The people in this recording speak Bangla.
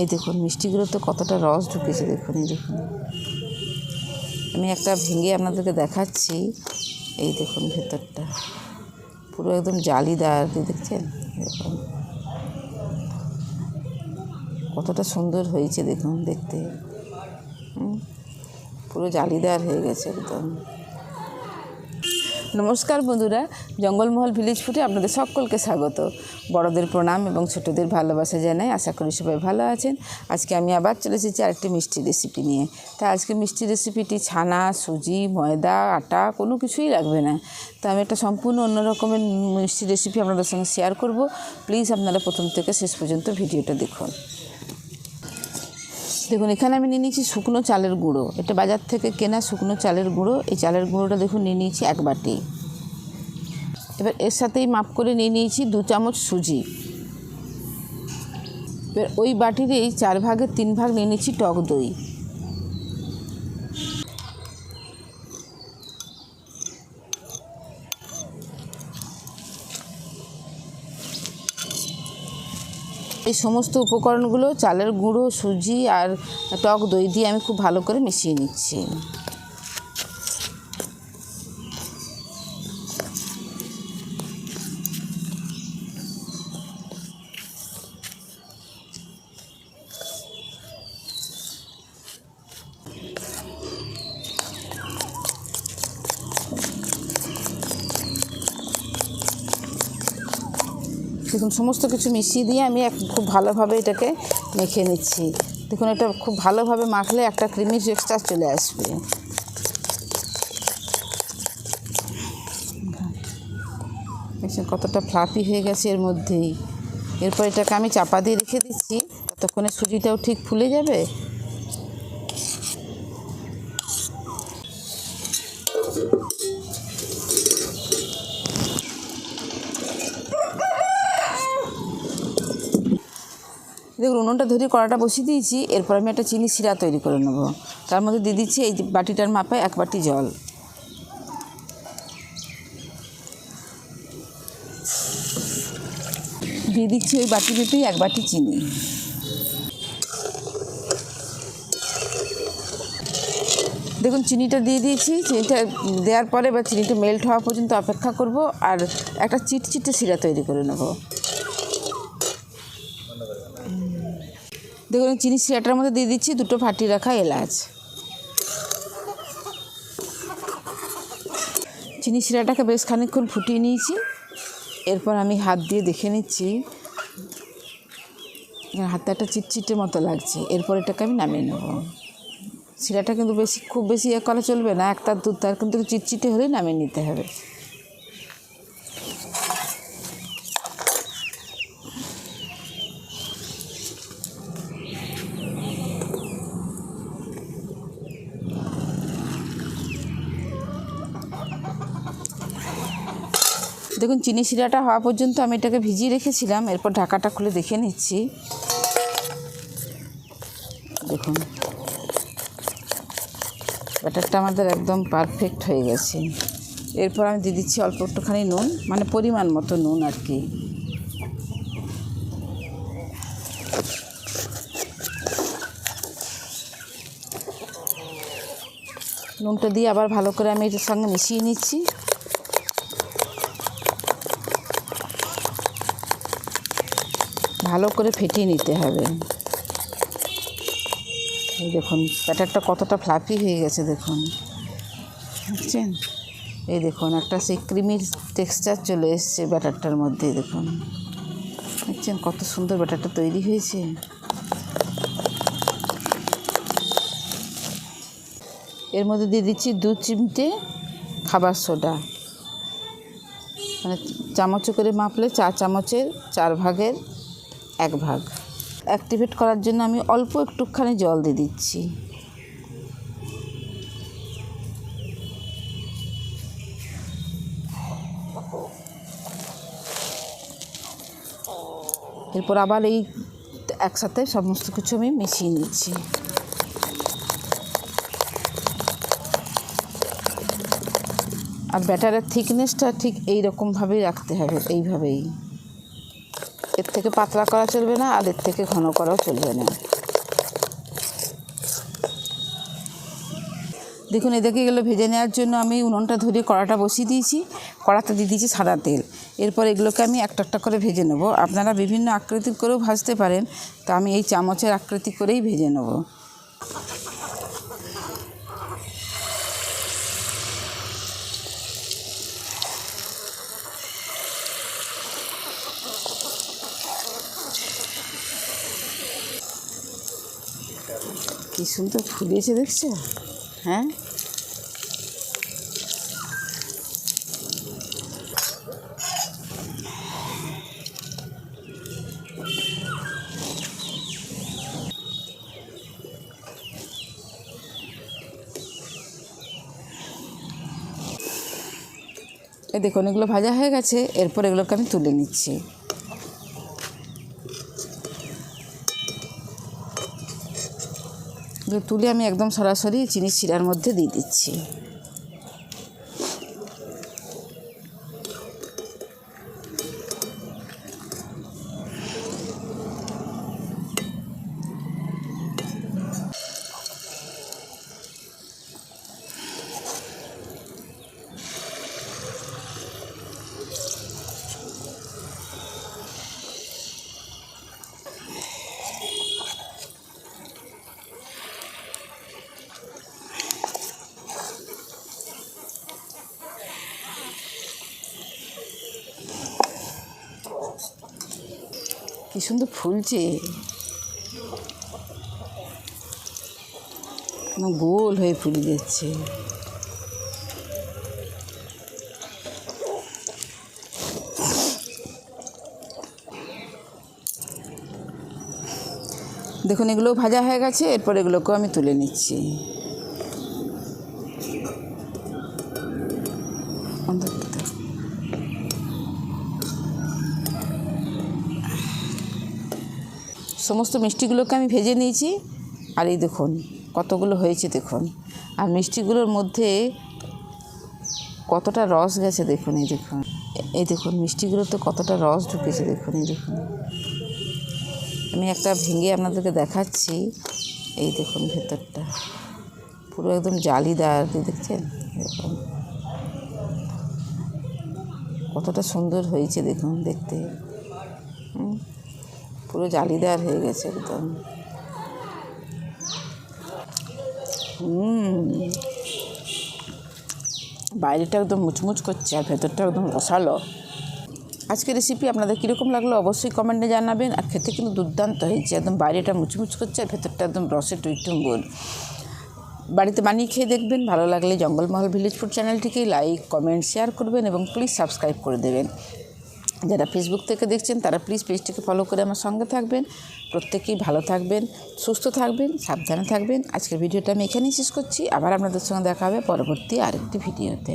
এই দেখুন, মিষ্টিগুলো তো কতটা রস ঢুকেছে দেখুন, এই দেখুন। আমি একটা ভেঙে আপনাদেরকে দেখাচ্ছি, এই দেখুন ভেতরটা। পুরো একদম জালিদার দেখছেন? এরকম। কতটা সুন্দর হয়েছে দেখুন, দেখতে। পুরো জালিদার হয়ে গেছে একদম। নমস্কার বন্ধুরা, জঙ্গলমহল ভিলেজ ফুটে আপনাদের সকলকে স্বাগত। বড়দের প্রণাম এবং ছোটদের ভালোবাসা জানাই, আশা করি সবাই ভালো আছেন। আজকে আমি আবার চলে এসেছি আরেকটি মিষ্টি রেসিপি নিয়ে। তা আজকে মিষ্টি রেসিপিটি ছানা, সুজি, ময়দা, আটা, কোনো কিছুই লাগবে না। তা আমি একটা সম্পূর্ণ অন্য রকমের মিষ্টি রেসিপি আপনাদের সঙ্গে শেয়ার করব। প্লিজ আপনারা প্রথম থেকে শেষ পর্যন্ত ভিডিওটা দেখুন। দেখুন, এখানে আমি নিয়ে নিয়েছি শুকনো চালের গুঁড়ো। এটা বাজার থেকে কেনা শুকনো চালের গুঁড়ো। এই চালের গুঁড়োটা দেখুন, নিয়ে নিয়েছি এক বাটি। এবার এর সাথেই মাপ করে নিয়ে নিয়েছি দু চামচ সুজি। এবার ওই বাটিরই চার ভাগের তিন ভাগ নিয়ে নিয়েছি টক দই। এই সমস্ত উপকরণগুলো চালের গুঁড়ো, সুজি আর টক দই দিয়ে আমি খুব ভালো করে মিশিয়ে নিচ্ছি। দেখুন সমস্ত কিছু মিশিয়ে দিয়ে আমি এক খুব ভালোভাবে এটাকে মেখে নিচ্ছি। দেখুন, এটা খুব ভালোভাবে মাখলে একটা ক্রিমি টেক্সচার চলে আসবে। কতটা ফ্লাফি হয়ে গেছে এর মধ্যেই। এরপর এটাকে আমি চাপা দিয়ে রেখে দিচ্ছি। ততক্ষণে সুজিটাও ঠিক ফুলে যাবে। দেখুন, উনুনটা ধরে কড়াটা বসিয়ে দিয়েছি, এরপর আমি একটা চিনি শিরা তৈরি করে নেব। তার মধ্যে দিয়ে দিচ্ছি এই বাটিটার মাপায় এক বাটি জল। দিয়ে দিচ্ছি ওই বাটি পেতেই এক বাটি চিনি। দেখুন, চিনিটা দিয়ে দিয়েছি, চিনিটা দেওয়ার পরে বা চিনিটা মেল্ট হওয়া পর্যন্ত অপেক্ষা করব, আর একটা চিটচিটে শিরা তৈরি করে নেব। দেখুন চিনি শিরাটার মধ্যে দিয়ে দিচ্ছি, দুটো ফাটিয়ে রাখা এলাচ। চিনি শিরাটাকে বেশ খানিকক্ষণ ফুটিয়ে নিয়েছি। এরপর আমি হাত দিয়ে দেখে নিচ্ছি। হাতে একটা চিটচিটে মতো লাগছে। এরপর এটাকে আমি নামিয়ে নেব। শিরাটা কিন্তু বেশি, খুব বেশি ইয়ে করা চলবে না একটা দুধ তার, কিন্তু চিটচিটে হলেই নামিয়ে নিতে হবে। দেখুন, চিনি শিরাটা হওয়া পর্যন্ত আমি এটাকে ভিজিয়ে রেখেছিলাম, এরপর ঢাকাটা খুলে দেখে নিচ্ছি। দেখুন, ব্যাটারটা আমাদের একদম পারফেক্ট হয়ে গেছে। এরপর আমি দিয়ে দিচ্ছি অল্প একটুখানি নুন মানে পরিমাণ মতো নুন আর কি। নুনটা দিয়ে আবার ভালো করে আমি এটার সঙ্গে মিশিয়ে নিচ্ছি। ভালো করে ফেটিয়ে নিতে হবে। এই দেখুন ব্যাটারটা কতটা ফ্লাফি হয়ে গেছে, দেখুন। বুঝছেন? এই দেখুন, একটা সেই ক্রিমির টেক্সচার চলে এসছে ব্যাটারটার মধ্যে, দেখুন। দেখছেন কত সুন্দর ব্যাটারটা তৈরি হয়েছে। এর মধ্যে দিয়ে দিচ্ছি দু চিমটে খাবার সোডা। মানে চামচে করে মাপলে চা চামচের চার ভাগের এক ভাগ। অ্যাক্টিভেট করার জন্য আমি অল্প একটুখানি জল দিয়ে দিচ্ছি। এরপর আবার এই একসাথে সমস্ত কিছু আমি মিশিয়ে নিচ্ছি। আর ব্যাটারের থিকনেসটা ঠিক এই রকমভাবেই রাখতে হবে, এইভাবেই। এর থেকে পাতলা করা চলবে না, আর এর থেকে ঘন করাও চলবে না। দেখুন এদেরকে এগুলো ভেজে নেওয়ার জন্য আমি উনুনটা ধরিয়ে কড়াটা বসিয়ে দিয়েছি, কড়াতে দিয়ে দিয়েছি সাদা তেল। এরপর এগুলোকে আমি একটা একটা করে ভেজে নেব। আপনারা বিভিন্ন আকৃতি করেও ভাজতে পারেন, তা আমি এই চামচের আকৃতি করেই ভেজে নেব। কি সুন্দর ফুলিয়েছে দেখছ? হ্যাঁ? এই দেখুন, এগুলো ভাজা হয়ে গেছে, এরপর এগুলোকে আমি তুলে নিচ্ছি। তুলে আমি একদম সরাসরি চিনির শিরার মধ্যে দিয়ে দিচ্ছি। কি সুন্দর ফুলছে গোল হয়ে ফুলে যাচ্ছে। দেখুন, এগুলো ভাজা হয়ে গেছে, এরপর এগুলোকেও আমি তুলে নিচ্ছি। সমস্ত মিষ্টিগুলোকে আমি ভেজে নিয়েছি। আর এই দেখুন, কতগুলো হয়েছে দেখুন। আর মিষ্টিগুলোর মধ্যে কতটা রস গেছে দেখুন, এই দেখুন। এই দেখুন, মিষ্টিগুলোতে কতটা রস ঢুকেছে দেখুন, এই দেখুন। আমি একটা ভেঙে আপনাদেরকে দেখাচ্ছি। এই দেখুন ভেতরটা। পুরো একদম জালিদার দেখছেন? দেখুন কতটা সুন্দর হয়েছে দেখুন, দেখতে। হুম। পুরো জালিদার হয়ে গেছে একদম। হুম। বাইরেটা একদম মুচমুচ করছে আর ভেতরটা একদম রসালো। আজকের রেসিপি আপনাদের কীরকম লাগল অবশ্যই কমেন্টে জানাবেন আর খেতে কিন্তু দুর্দান্ত হয়েছে, একদম বাইরেটা মুচমুচ করছে আর ভেতরটা একদম রসে টুইটুম্বুর বাড়িতে বানিয়ে খেয়ে দেখবেন, ভালো লাগলে জঙ্গলমহল ভিলেজ ফুড চ্যানেলটিকে লাইক কমেন্ট শেয়ার করবেন এবং প্লিজ সাবস্ক্রাইব করে দেবেন। যারা ফেসবুক থেকে দেখছেন, তারা প্লিজ পেজটিকে ফলো করে আমার সঙ্গে থাকবেন। প্রত্যেকেই ভালো থাকবেন, সুস্থ থাকবেন, সাবধানে থাকবেন। আজকের ভিডিওটা আমি এখানেই শেষ করছি। আবার আপনাদের সঙ্গে দেখা হবে পরবর্তী আরেকটি ভিডিওতে।